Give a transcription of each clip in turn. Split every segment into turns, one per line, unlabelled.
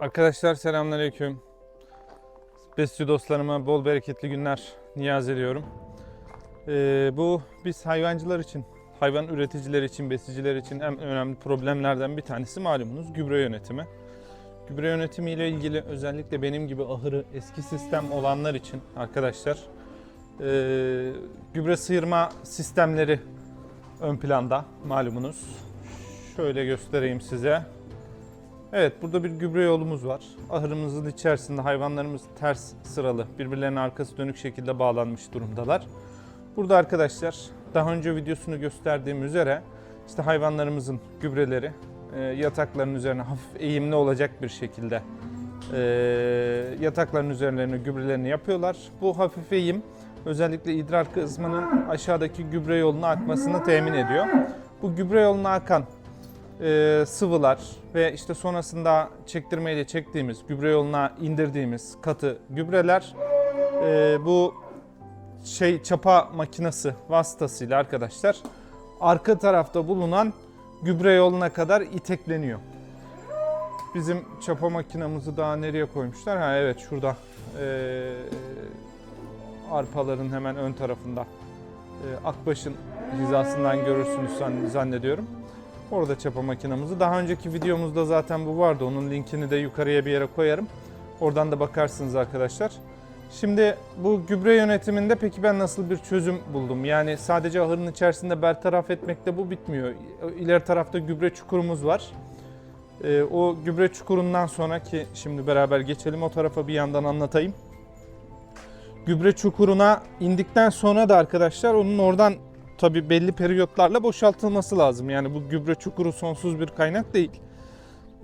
Arkadaşlar selamünaleyküm. Besçi dostlarıma bol bereketli günler niyaz ediyorum. Ee, bu biz hayvancılar için, hayvan üreticileri için, besiciler için en önemli problemlerden bir tanesi malumunuz gübre yönetimi. Gübre yönetimi ile ilgili özellikle benim gibi ahırı eski sistem olanlar için arkadaşlar ee, gübre sıyırma sistemleri ön planda malumunuz. Şöyle göstereyim size. Evet burada bir gübre yolumuz var. Ahırımızın içerisinde hayvanlarımız ters sıralı birbirlerine arkası dönük şekilde bağlanmış durumdalar. Burada arkadaşlar daha önce videosunu gösterdiğim üzere işte hayvanlarımızın gübreleri e, yatakların üzerine hafif eğimli olacak bir şekilde e, yatakların üzerlerine gübrelerini yapıyorlar. Bu hafif eğim özellikle idrar kısmının aşağıdaki gübre yoluna akmasını temin ediyor. Bu gübre yoluna akan e, sıvılar ve işte sonrasında çektirmeyle çektiğimiz, gübre yoluna indirdiğimiz katı gübreler e, bu şey çapa makinesi vasıtasıyla arkadaşlar arka tarafta bulunan gübre yoluna kadar itekleniyor. Bizim çapa makinamızı daha nereye koymuşlar? Ha evet şurada e, arpaların hemen ön tarafında e, Akbaş'ın hizasından görürsünüz zann- zannediyorum. Orada çapa makinamızı. Daha önceki videomuzda zaten bu vardı. Onun linkini de yukarıya bir yere koyarım. Oradan da bakarsınız arkadaşlar. Şimdi bu gübre yönetiminde peki ben nasıl bir çözüm buldum? Yani sadece ahırın içerisinde bertaraf etmekle bu bitmiyor. İleri tarafta gübre çukurumuz var. Ee, o gübre çukurundan sonra ki şimdi beraber geçelim o tarafa bir yandan anlatayım. Gübre çukuruna indikten sonra da arkadaşlar onun oradan tabi belli periyotlarla boşaltılması lazım. Yani bu gübre çukuru sonsuz bir kaynak değil.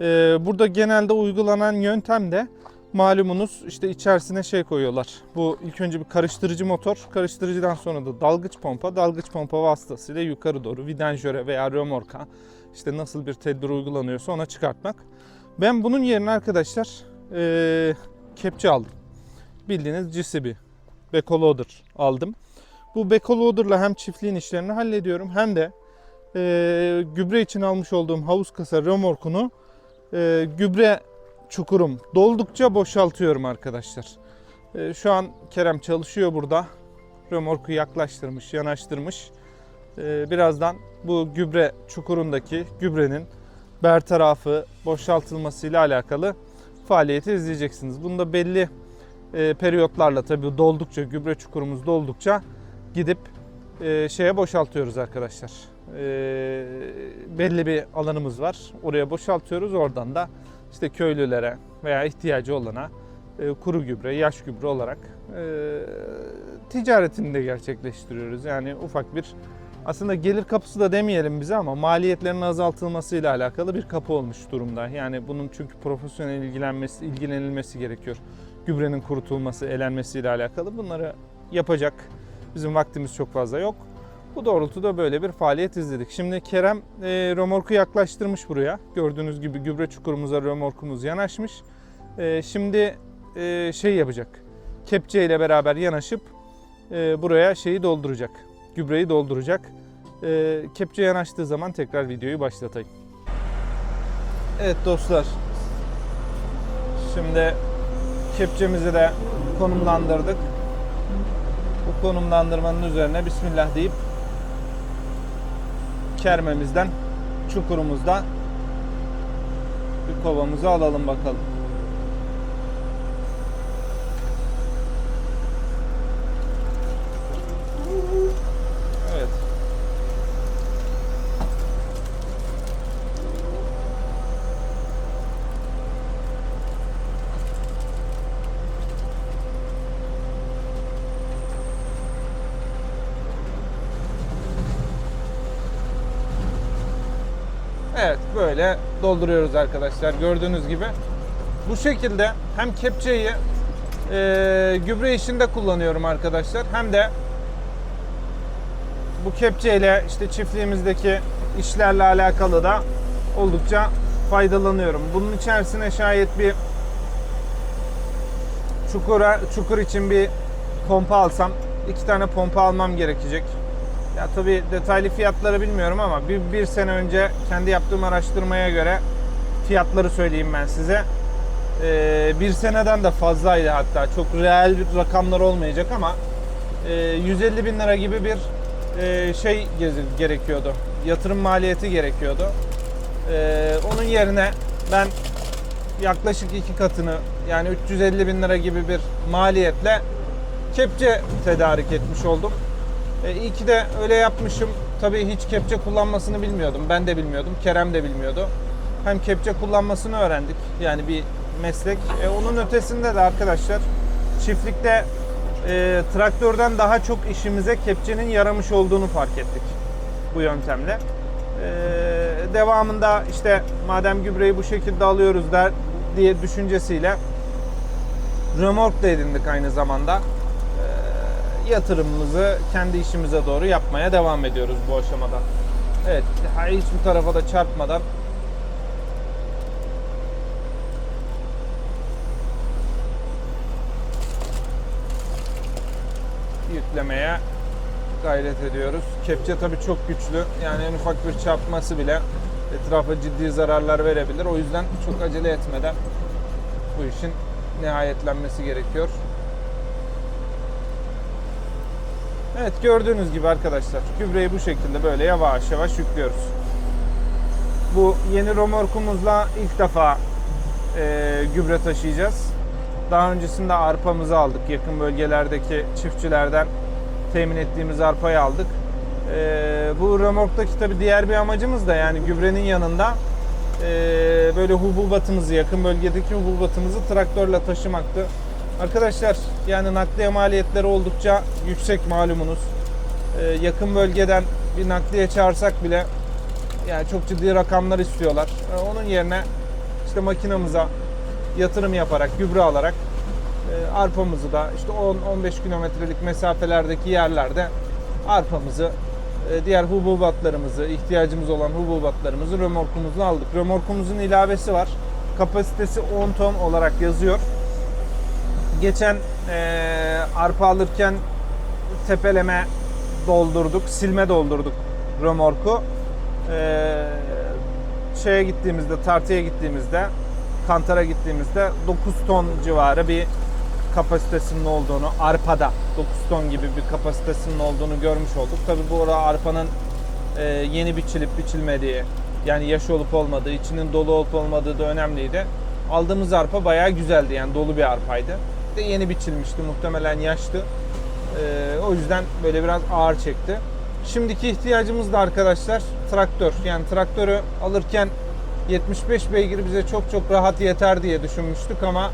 Ee, burada genelde uygulanan yöntem de malumunuz işte içerisine şey koyuyorlar. Bu ilk önce bir karıştırıcı motor, karıştırıcıdan sonra da dalgıç pompa, dalgıç pompa vasıtasıyla yukarı doğru vidanjöre veya römorka işte nasıl bir tedbir uygulanıyorsa ona çıkartmak. Ben bunun yerine arkadaşlar ee, kepçe aldım. Bildiğiniz GCB, backloader aldım. Bu backloader'la hem çiftliğin işlerini hallediyorum hem de e, gübre için almış olduğum havuz kasa römorkunu e, gübre çukurum doldukça boşaltıyorum arkadaşlar. E, şu an Kerem çalışıyor burada. Römorku yaklaştırmış, yanaştırmış. E, birazdan bu gübre çukurundaki gübrenin bertarafı boşaltılmasıyla alakalı faaliyeti izleyeceksiniz. Bunda belli e, periyotlarla tabii doldukça gübre çukurumuz doldukça gidip e, şeye boşaltıyoruz arkadaşlar. E, belli bir alanımız var. Oraya boşaltıyoruz. Oradan da işte köylülere veya ihtiyacı olana e, kuru gübre, yaş gübre olarak e, ticaretini de gerçekleştiriyoruz. Yani ufak bir aslında gelir kapısı da demeyelim bize ama maliyetlerin azaltılmasıyla alakalı bir kapı olmuş durumda. Yani bunun çünkü profesyonel ilgilenmesi, ilgilenilmesi gerekiyor. Gübrenin kurutulması, elenmesiyle alakalı bunları yapacak Bizim vaktimiz çok fazla yok. Bu doğrultuda böyle bir faaliyet izledik. Şimdi Kerem e, römorku yaklaştırmış buraya. Gördüğünüz gibi gübre çukurumuza römorkumuz yanaşmış. E, şimdi e, şey yapacak. Kepçe ile beraber yanaşıp e, buraya şeyi dolduracak. Gübreyi dolduracak. E, kepçe yanaştığı zaman tekrar videoyu başlatayım. Evet dostlar. Şimdi kepçemizi de konumlandırdık konumlandırmanın üzerine Bismillah deyip kermemizden çukurumuzda bir kovamızı alalım bakalım. Evet. Evet böyle dolduruyoruz arkadaşlar gördüğünüz gibi. Bu şekilde hem kepçeyi e, gübre işinde kullanıyorum arkadaşlar hem de bu kepçeyle işte çiftliğimizdeki işlerle alakalı da oldukça faydalanıyorum. Bunun içerisine şayet bir çukura çukur için bir pompa alsam iki tane pompa almam gerekecek. Ya tabii detaylı fiyatları bilmiyorum ama bir, bir sene önce kendi yaptığım araştırmaya göre fiyatları söyleyeyim ben size. e, bir seneden de fazlaydı hatta. Çok reel bir rakamlar olmayacak ama e, 150 bin lira gibi bir e, şey ge- gerekiyordu. Yatırım maliyeti gerekiyordu. E, onun yerine ben yaklaşık iki katını yani 350 bin lira gibi bir maliyetle kepçe tedarik etmiş oldum. E, iyi ki de öyle yapmışım. Tabii hiç kepçe kullanmasını bilmiyordum. Ben de bilmiyordum. Kerem de bilmiyordu. Hem kepçe kullanmasını öğrendik. Yani bir meslek. E, onun ötesinde de arkadaşlar çiftlikte e, traktörden daha çok işimize kepçenin yaramış olduğunu fark ettik bu yöntemle. E, devamında işte madem gübreyi bu şekilde alıyoruz der diye düşüncesiyle römork da edindik aynı zamanda. Yatırımımızı kendi işimize doğru yapmaya devam ediyoruz bu aşamada. Evet, hiçbir tarafa da çarpmadan yüklemeye gayret ediyoruz. Kepçe tabii çok güçlü. Yani en ufak bir çarpması bile etrafa ciddi zararlar verebilir. O yüzden çok acele etmeden bu işin nihayetlenmesi gerekiyor. Evet gördüğünüz gibi arkadaşlar gübreyi bu şekilde böyle yavaş yavaş yüklüyoruz. Bu yeni romorkumuzla ilk defa e, gübre taşıyacağız. Daha öncesinde arpamızı aldık. Yakın bölgelerdeki çiftçilerden temin ettiğimiz arpayı aldık. E, bu remorktaki tabi diğer bir amacımız da yani gübrenin yanında e, böyle hububatımızı, yakın bölgedeki hububatımızı traktörle taşımaktı. Arkadaşlar yani nakliye maliyetleri oldukça yüksek malumunuz. E, yakın bölgeden bir nakliye çağırsak bile yani çok ciddi rakamlar istiyorlar. E, onun yerine işte makinamıza yatırım yaparak, gübre alarak e, arpamızı da işte 10-15 kilometrelik mesafelerdeki yerlerde arpamızı, e, diğer hububatlarımızı, ihtiyacımız olan hububatlarımızı römorkumuzla aldık. Römorkumuzun ilavesi var. Kapasitesi 10 ton olarak yazıyor. Geçen e, arpa alırken tepeleme doldurduk, silme doldurduk römorku. E, şeye gittiğimizde, tartıya gittiğimizde, kantara gittiğimizde 9 ton civarı bir kapasitesinin olduğunu, arpada 9 ton gibi bir kapasitesinin olduğunu görmüş olduk. Tabi bu ara arpanın e, yeni biçilip biçilmediği, yani yaş olup olmadığı, içinin dolu olup olmadığı da önemliydi. Aldığımız arpa bayağı güzeldi yani dolu bir arpaydı. De yeni biçilmişti, muhtemelen yaştı. E, o yüzden böyle biraz ağır çekti. Şimdiki ihtiyacımız da arkadaşlar traktör. Yani traktörü alırken 75 beygir bize çok çok rahat yeter diye düşünmüştük ama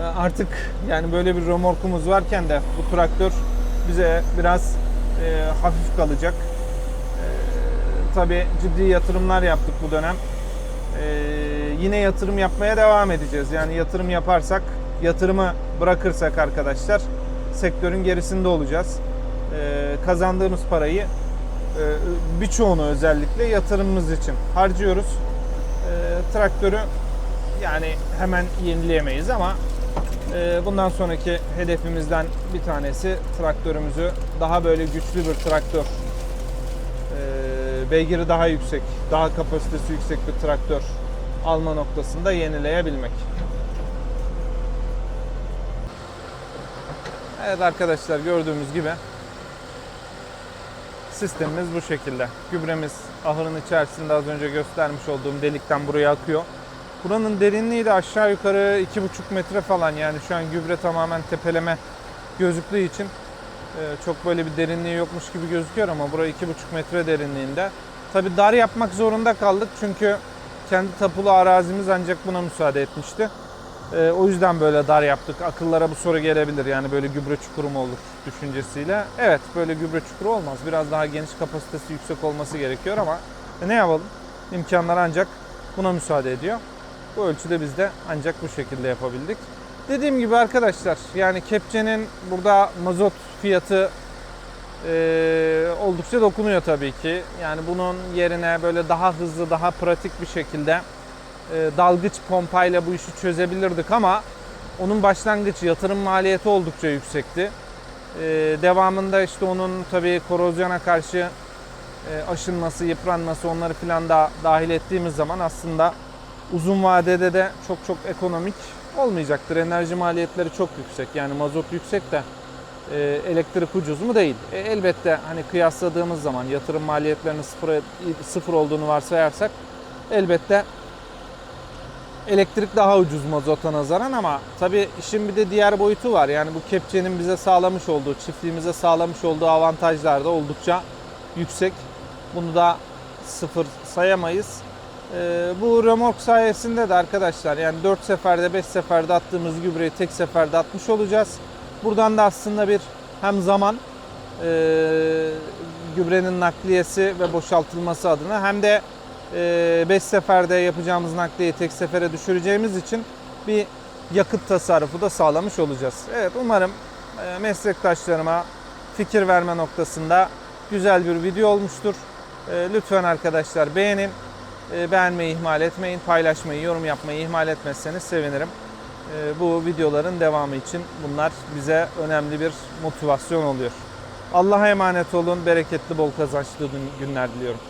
e, artık yani böyle bir remorkumuz varken de bu traktör bize biraz e, hafif kalacak. E, Tabi ciddi yatırımlar yaptık bu dönem. E, yine yatırım yapmaya devam edeceğiz. Yani yatırım yaparsak, yatırımı bırakırsak arkadaşlar sektörün gerisinde olacağız. E, kazandığımız parayı e, birçoğunu özellikle yatırımımız için harcıyoruz. E, traktörü yani hemen yenileyemeyiz ama e, bundan sonraki hedefimizden bir tanesi traktörümüzü daha böyle güçlü bir traktör, e, beygiri daha yüksek, daha kapasitesi yüksek bir traktör alma noktasında yenileyebilmek. Evet arkadaşlar gördüğümüz gibi sistemimiz bu şekilde. Gübremiz ahırın içerisinde az önce göstermiş olduğum delikten buraya akıyor. Buranın derinliği de aşağı yukarı 2,5 metre falan yani şu an gübre tamamen tepeleme gözüktüğü için e, çok böyle bir derinliği yokmuş gibi gözüküyor ama burası 2,5 metre derinliğinde. Tabi dar yapmak zorunda kaldık çünkü kendi tapulu arazimiz ancak buna müsaade etmişti. E, o yüzden böyle dar yaptık. Akıllara bu soru gelebilir yani böyle gübre çukuru mu olur düşüncesiyle. Evet böyle gübre çukuru olmaz. Biraz daha geniş kapasitesi yüksek olması gerekiyor ama e, ne yapalım? İmkanlar ancak buna müsaade ediyor. Bu ölçüde biz de ancak bu şekilde yapabildik. Dediğim gibi arkadaşlar yani kepçenin burada mazot fiyatı e, oldukça dokunuyor tabii ki. Yani bunun yerine böyle daha hızlı, daha pratik bir şekilde e, dalgıç pompayla bu işi çözebilirdik ama onun başlangıç yatırım maliyeti oldukça yüksekti. E, devamında işte onun tabii korozyona karşı e, aşınması, yıpranması onları filan da dahil ettiğimiz zaman aslında uzun vadede de çok çok ekonomik olmayacaktır. Enerji maliyetleri çok yüksek. Yani mazot yüksek de e, elektrik ucuz mu değil. E, elbette hani kıyasladığımız zaman yatırım maliyetlerinin sıfır, sıfır olduğunu varsayarsak elbette elektrik daha ucuz mazota nazaran ama tabii işin bir de diğer boyutu var. Yani bu kepçenin bize sağlamış olduğu, çiftliğimize sağlamış olduğu avantajlar da oldukça yüksek. Bunu da sıfır sayamayız. Ee, bu remork sayesinde de arkadaşlar yani 4 seferde 5 seferde attığımız gübreyi tek seferde atmış olacağız. Buradan da aslında bir hem zaman e, gübrenin nakliyesi ve boşaltılması adına hem de 5 seferde yapacağımız nakliyeyi tek sefere düşüreceğimiz için bir yakıt tasarrufu da sağlamış olacağız. Evet umarım e, meslektaşlarıma fikir verme noktasında güzel bir video olmuştur. E, Lütfen arkadaşlar beğenin. E, Beğenmeyi ihmal etmeyin. Paylaşmayı, yorum yapmayı ihmal etmezseniz sevinirim. Bu videoların devamı için bunlar bize önemli bir motivasyon oluyor. Allah'a emanet olun. Bereketli, bol kazançlı günler diliyorum.